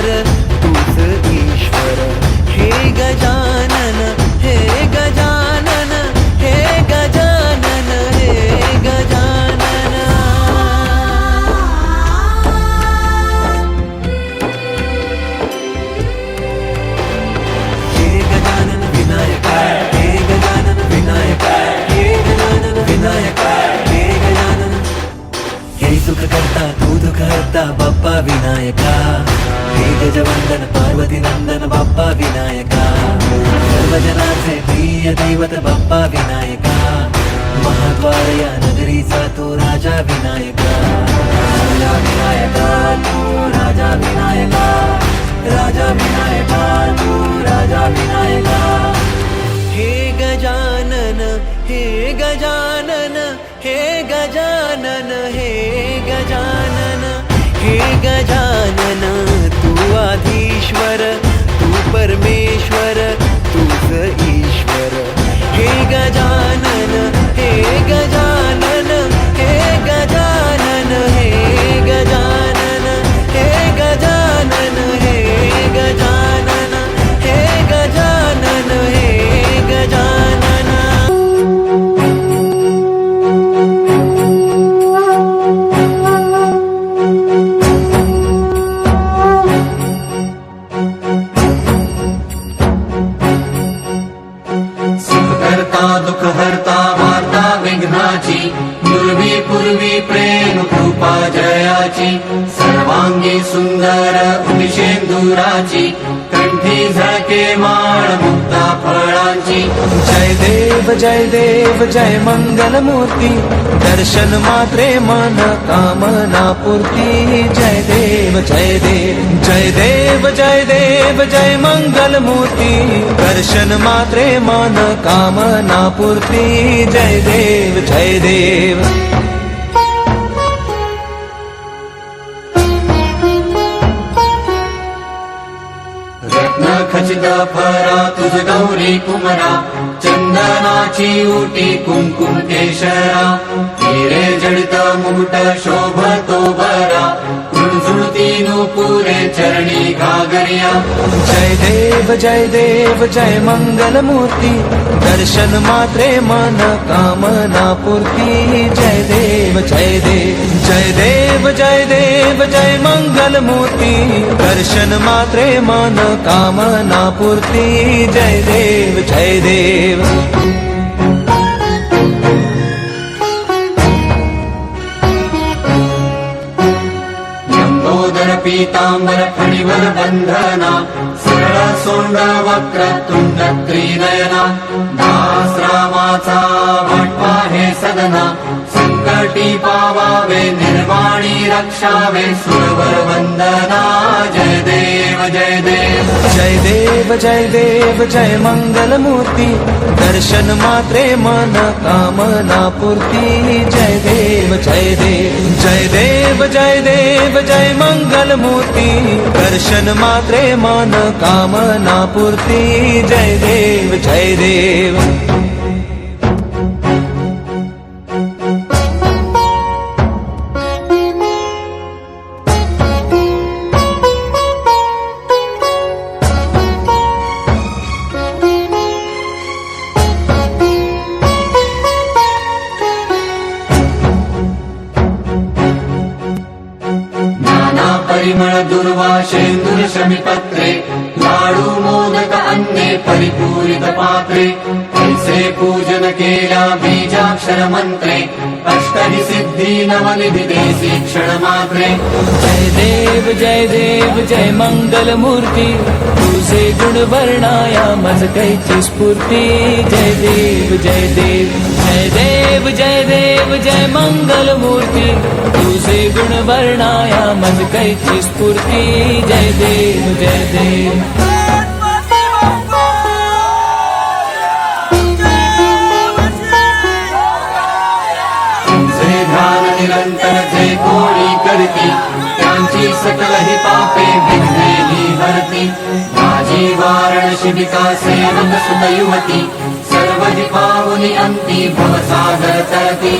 परमेश्वर तूच ईश्वर। हे गजानन हे गजानन हे गजानन हे गजानन। हे गजानन, विनायक हे। गजानन, विनायक हे। गजानन, विनायक हे। गजानन। हे सुख करता, तू दुःख हरता बाप्पा विनायका गजवंदन पार्वती नंदन बाप्पा विनायका सर्वजनाचे प्रिय दैवत बाप्पा विनायका महाद्वार या नगरीचा तू राजा विनायका राजा विनायका तू राजा विनायका राजा विनायका तू राजा विनायका हे गजानन हे गजानन हे गजानन हे गजानन हे गजानन what me. दुःखहर्ता वार्ता विघ्नाची पूर्वी पूर्वी प्रेम कृपा जयाची सर्वांगी सुंदर उदिशेंदुराची झळके माळ मुक्ता फळांची. जय देव जय देव, जय मंगल मूर्ती दर्शन मात्रे मन, कामना पूर्ती. जय देव जय देव जय देव जय देव, जय मंगल मूर्ती दर्शन मात्रे मन, कामना पूर्ती. जय देव जय देव. रत् खचता पारा गौरी कुमरा चन्दनाची ऊटी कुङ्कुम केशरा तीरे मूटा मुकुट शोभतो बारा कृणझुळती पुरे चरणी घागरिया जय देव जय देव जय मंगल मूर्ती दर्शन मात्रे मन कामना पूर्ती। जय देव जय देव जय देव जय देव जय मंगल मूर्ती दर्शन मात्रे मन कामना पूर्ती। जय देव जय देव ीताम्बरफिवनबन्धन सरसोण्डवक्रतुण्डत्रीनयना नयनस्रामाचा भट्वाहे सदना संकटी पावावे निर्वाणी रक्षावे सुरवर वंदना जय देव जय देव। जय देव जय देव जय मंगल मूर्ती दर्शन मात्रे मन कामना पूर्ती। जय देव जय देव जय देव जय देव जय मंगल मूर्ती दर्शन मात्रे मन कामना पूर्ती। जय देव जय देव शमि पत्रे लाडुमोदक अन्ये परिपूरितपात्रे पात्रे पूजनकेला बीजाक्षरमन्त्रे बीजाक्षर अष्टनि सिद्धि नवनिधि देशीक्षणमात्रे जय देव जय देव। जय मंगल मूर्ति, तुझे गुण वर्णाया मज कैची स्फूर्ति जय देव जय देव जय देव जय देव, जय मंगल मूर्ति। तुझे गुण वर्णाया मज कैची स्फूर्ति जय देव जय देव। सकल हि पापे विघ्ने हि हरति राजी वाराणसिका सेवक सुत युवती सर्वहि पावनि अन्ति भवसागर तरति